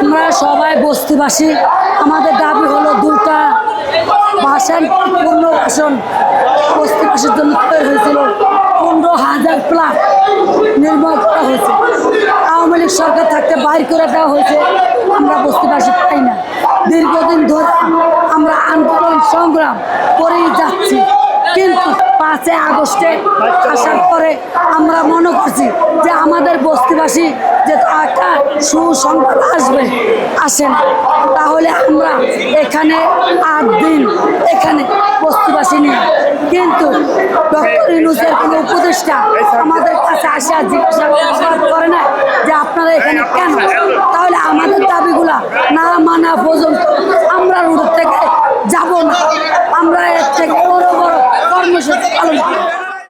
আমরা সবাই বস্তিবাসী। আমাদের দাবি হলো দুটা বাসন পূর্ণ বাসন বস্তিবাসীর জন্য তৈরি হয়েছিল। পনেরো হাজার প্লাস নির্মাণ করা হয়েছে। আওয়ামী লীগ সরকার থাকতে বাইর করে দেওয়া হয়েছে। আমরা বস্তিবাসী পাই না। দীর্ঘদিন ধরে আমরা আন্দোলন, সংগ্রাম করেই যাচ্ছি। পাঁচই আগস্টে আসার পরে আমরা মনে করছি যে আমাদের বস্তিবাসী যে একটা সুসংবাদ আসবে, আসে তাহলে আমরা এখানে আট দিন এখানে বস্তিবাসী নিয়ে। কিন্তু ডক্টর ইউনুসের কোনো উপদেষ্টা আমাদের কাছে আসা জিজ্ঞাসা করে না যে আপনারা এখানে কেন?